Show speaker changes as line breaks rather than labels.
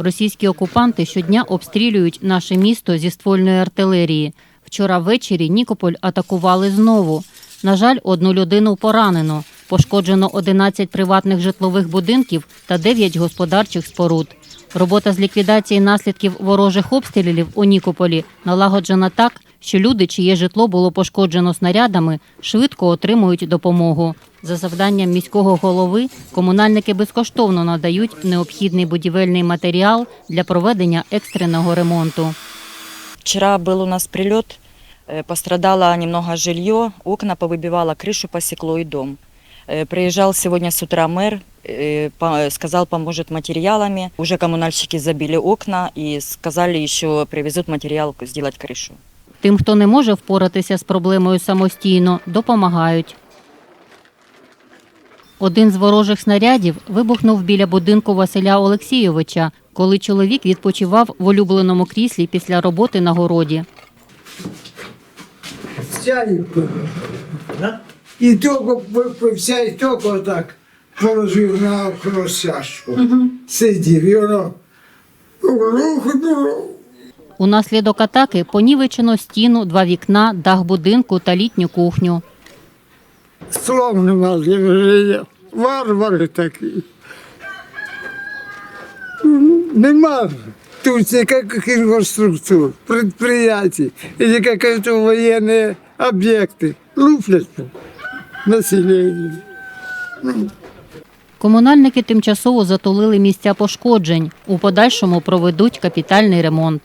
Російські окупанти щодня обстрілюють наше місто зі ствольної артилерії. Вчора ввечері Нікополь атакували знову. На жаль, одну людину поранено. Пошкоджено 11 приватних житлових будинків та 9 господарчих споруд. Робота з ліквідації наслідків ворожих обстрілів у Нікополі налагоджена так, що люди, чиє житло було пошкоджено снарядами, швидко отримують допомогу. За завданням міського голови комунальники безкоштовно надають необхідний будівельний матеріал для проведення екстреного ремонту.
Вчера был у нас прилет, э, пострадало немного жилье, окна повыбивало, крышу посекло и дом. Э, Приезжал сегодня с утра мэр, э, по- сказал, поможет материалами. Уже коммунальщики забили окна и сказали, еще привезут материал сделать крышу.
Тим, хто не може впоратися з проблемою самостійно, допомагають. Один з ворожих снарядів вибухнув біля будинку Василя Олексійовича, коли чоловік відпочивав в улюбленому кріслі після роботи на городі.
пив. І тільки випився, і тільки так положив на розчашку. Сидів, і воно рухнуло.
Унаслідок атаки понівечено стіну, два вікна, дах будинку та літню кухню.
Слов нема для. Варвари такі. Нема тут ніяких інфраструктур, предприятий, і якісь воєнні об'єкти. Луплять населення.
Комунальники тимчасово затулили місця пошкоджень. У подальшому проведуть капітальний ремонт.